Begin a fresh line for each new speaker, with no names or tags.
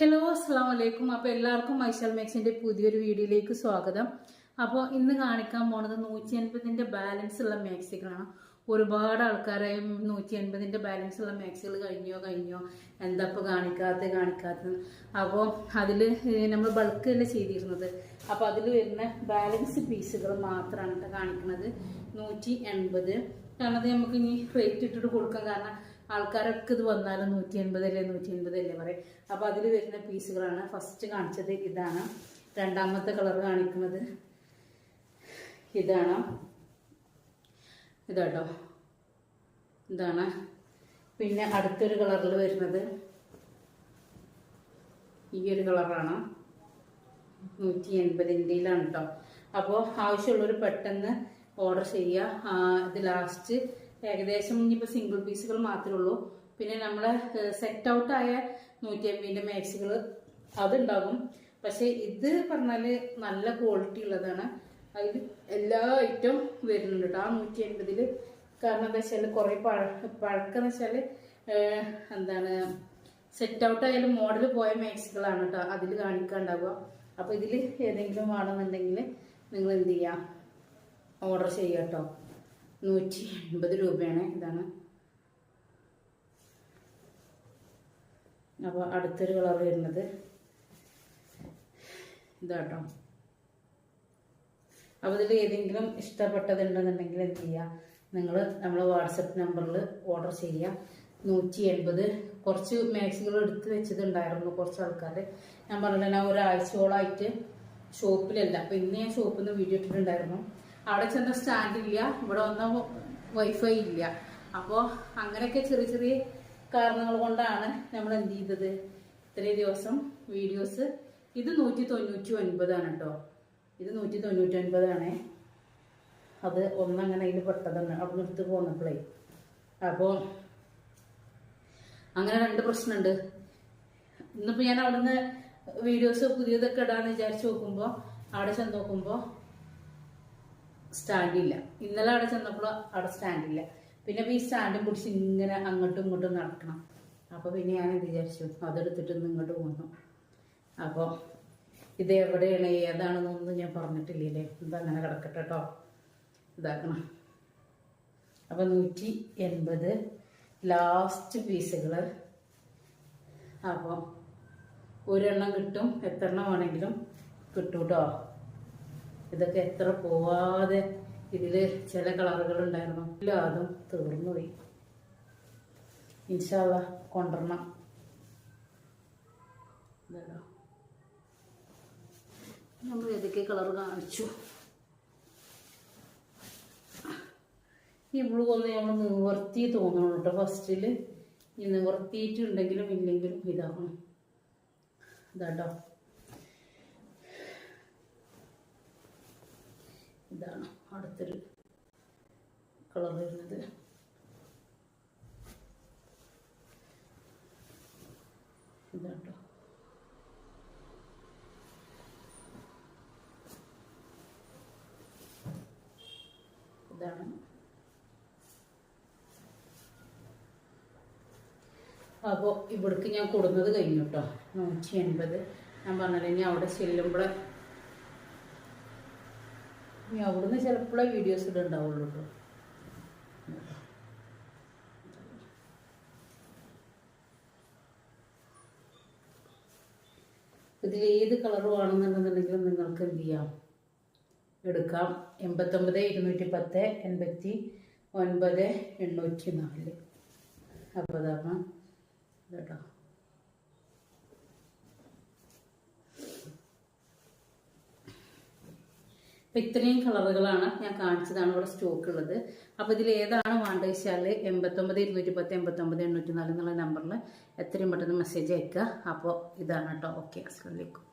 Hello അസ്സാം വലൈക്കും അപ്പോൾ എല്ലാവർക്കും മൈഷൽ മേക്സിന്റെ പുതിയൊരു വീഡിയോയിലേക്ക് സ്വാഗതം. അപ്പോൾ ഇന്ന് കാണിക്കാൻ പോണത് നൂറ്റി എൺപതിന്റെ ബാലൻസ് ഉള്ള മാക്സികളാണ്. ഒരുപാട് ആൾക്കാരെ നൂറ്റി എൺപതിന്റെ ബാലൻസ് ഉള്ള മാക്സികൾ കഴിഞ്ഞോ കഴിഞ്ഞോ? എന്താ ഇപ്പോൾ കാണിക്കാത്ത കാണിക്കാത്ത അപ്പോൾ അതിൽ നമ്മൾ ബൾക്ക് തന്നെ ചെയ്തിരുന്നത്. അപ്പോൾ അതിൽ വരുന്ന ബാലൻസ് പീസുകൾ മാത്രമാണ് കാണിക്കുന്നത് നൂറ്റി എൺപത് കാരണം അത് നമുക്ക് ഇനി റേറ്റ് ഇട്ടിട്ട് കൊടുക്കാം കാരണം ആൾക്കാരൊക്കെ ഇത് വന്നാലും നൂറ്റി എൺപതല്ലേ നൂറ്റി എൺപതല്ലേ പറയും. അപ്പോൾ അതിൽ വരുന്ന പീസുകളാണ്. ഫസ്റ്റ് കാണിച്ചത് ഇതാണ്. രണ്ടാമത്തെ കളർ കാണിക്കുന്നത് ഇതാണ്. ഇതാട്ടോ. ഇതാണ്. പിന്നെ അടുത്തൊരു കളറിൽ വരുന്നത് ഈ ഒരു കളറാണ്. നൂറ്റി എൺപതിന്റെയിലാണ് കേട്ടോ അപ്പോൾ ആവശ്യമുള്ളവർ പെട്ടെന്ന് ഓർഡർ ചെയ്യുക. ഇത് ലാസ്റ്റ് ഏകദേശം ഇനിയിപ്പോൾ സിംഗിൾ പീസുകൾ മാത്രമേ ഉള്ളൂ. പിന്നെ നമ്മളെ സെറ്റ് ഔട്ടായ നൂറ്റി അമ്പതിന്റെ മാക്സുകൾ അതുണ്ടാകും. പക്ഷേ ഇത് പറഞ്ഞാൽ നല്ല ക്വാളിറ്റി ഉള്ളതാണ്. അതിൽ എല്ലാ ഐറ്റവും വരുന്നുണ്ട് കേട്ടോ. ആ നൂറ്റി എൺപതിൽ കാരണം എന്താ വെച്ചാൽ കുറേ പഴ പഴക്കം എന്ന് വെച്ചാൽ എന്താണ് സെറ്റ് ഔട്ട് ആയാലും മോഡൽ പോയ മാക്സുകളാണ് കേട്ടോ അതിൽ കാണിക്കാണ്ടാവുക. അപ്പോൾ ഇതിൽ ഏതെങ്കിലും വേണമെന്നുണ്ടെങ്കിൽ നിങ്ങൾ എന്ത് ചെയ്യുക ഓർഡർ ചെയ്യുക കേട്ടോ നൂറ്റി എൺപത് രൂപയാണ്. ഇതാണ്. അപ്പോൾ അടുത്തൊരു കളർ വരുന്നത് ഇതാട്ടോ. അപ്പോൾ ഇതിൽ ഏതെങ്കിലും ഇഷ്ടപ്പെട്ടതുണ്ടെന്നുണ്ടെങ്കിൽ എന്ത് ചെയ്യുക നിങ്ങൾ നമ്മളെ വാട്സപ്പ് നമ്പറിൽ ഓർഡർ ചെയ്യുക നൂറ്റി എൺപത് കുറച്ച് മാക്സിമം എടുത്ത് വെച്ചതുണ്ടായിരുന്നു കുറച്ച് ആൾക്കാർ ഞാൻ പറഞ്ഞില്ല ഒരാഴ്ചയോളമായിട്ട് ഷോപ്പിലല്ല അപ്പോൾ ഇന്ന് ഞാൻ ഷോപ്പിൽ നിന്ന് വീഡിയോ ഇട്ടിട്ടുണ്ടായിരുന്നു. അവിടെ ചെന്ന സ്റ്റാൻഡ് ഇല്ല. ഇവിടെ വന്ന വൈഫൈ ഇല്ല. അപ്പോൾ അങ്ങനെയൊക്കെ ചെറിയ ചെറിയ കാരണങ്ങൾ കൊണ്ടാണ് നമ്മൾ എന്ത് ചെയ്തത്? ഇത്രയും ദിവസം വീഡിയോസ് ഇത് നൂറ്റി തൊണ്ണൂറ്റി ഒൻപതാണ് കേട്ടോ ഇത് നൂറ്റി തൊണ്ണൂറ്റി ഒൻപതാണേ അത് ഒന്നങ്ങനെ അതിൽ പെട്ടതാണ്. അവിടെ നിന്ന് എടുത്ത് പോന്നപ്പോഴേ അപ്പോൾ അങ്ങനെ രണ്ട് പ്രശ്നമുണ്ട് ഇന്നിപ്പോൾ ഞാൻ അവിടുന്ന് വീഡിയോസ് പുതിയതൊക്കെ ഇടാന്ന് വിചാരിച്ച് നോക്കുമ്പോൾ അവിടെ ചെന്ന് നോക്കുമ്പോൾ സ്റ്റാൻഡില്ല. ഇന്നലെ അവിടെ ചെന്നപ്പോൾ അവിടെ സ്റ്റാൻഡില്ല. പിന്നെ ഈ സ്റ്റാൻഡും പിടിച്ച് ഇങ്ങനെ അങ്ങോട്ടും ഇങ്ങോട്ടും നടക്കണം. അപ്പോൾ പിന്നെ ഞാൻ വിചാരിച്ചു അതെടുത്തിട്ട് ഇങ്ങോട്ട് പോന്നു. അപ്പോൾ ഇത് എവിടെയാണ് ഏതാണെന്നൊന്നും ഞാൻ പറഞ്ഞിട്ടില്ലേ ഇതങ്ങനെ കിടക്കട്ടെ കേട്ടോ ഇതാക്കണം. അപ്പോൾ നൂറ്റി എൺപത് ലാസ്റ്റ് പീസുകൾ അപ്പോൾ ഒരെണ്ണം കിട്ടും. എത്ര എണ്ണം വേണമെങ്കിലും കിട്ടും കേട്ടോ ഇതൊക്കെ എത്ര പോവാതെ ഇതിൽ ചില കളറുകൾ ഉണ്ടായിരുന്നു. ഇല്ല അതും തീർന്നു പോയി. ഇൻഷാല്ല കൊണ്ടുവരണം. നമ്മൾ ഏതൊക്കെ കളർ കാണിച്ചു? ഈ ബ്ലൂ ഒന്ന് നമ്മൾ നിവർത്തി തോന്നണം കേട്ടോ. ഫസ്റ്റിൽ ഈ നിവർത്തിയിട്ടുണ്ടെങ്കിലും ഇല്ലെങ്കിലും ഇതാക്കണം ഇതാട്ടോ ഇതാണ് അടുത്തൊരു കളർ വരുന്നത് ഇതാട്ടോ. ഇതാണ്. അപ്പോൾ ഇവിടേക്ക് ഞാൻ കൊടുന്നത് കഴിഞ്ഞു കേട്ടോ നൂറ്റി എൺപത്. ഞാൻ പറഞ്ഞില്ല ഇനി അവിടെ ചെല്ലുമ്പോൾ ഇനി അവിടുന്ന് ചിലപ്പോഴേ വീഡിയോസ് ഇടുണ്ടാവുള്ളൂ കേട്ടോ ഇതിൽ ഏത് കളർ ആണെന്നുണ്ടെന്നുണ്ടെങ്കിലും നിങ്ങൾക്ക് എന്ത് ചെയ്യാം? എടുക്കാം. എൺപത്തൊമ്പത് ഇരുന്നൂറ്റി പത്ത് എൺപത്തി ഒൻപത് എണ്ണൂറ്റി നാല് അപ്പോൾ അതാണ് കേട്ടോ അപ്പം ഇത്രയും കളറുകളാണ് ഞാൻ കാണിച്ചതാണ് ഇവിടെ സ്റ്റോക്ക് ഉള്ളത്. അപ്പോൾ ഇതിൽ ഏതാണ് വേണ്ടത് വെച്ചാൽ എൺപത്തൊമ്പത് ഇരുന്നൂറ്റി പത്ത് എൺപത്തൊമ്പത് എണ്ണൂറ്റി നാല് എന്നുള്ള നമ്പറിൽ എത്രയും പെട്ടെന്ന് മെസ്സേജ് അയക്കുക. അപ്പോൾ ഇതാണ് കേട്ടോ. ഓക്കെ അസ്ലാം വലൈക്കും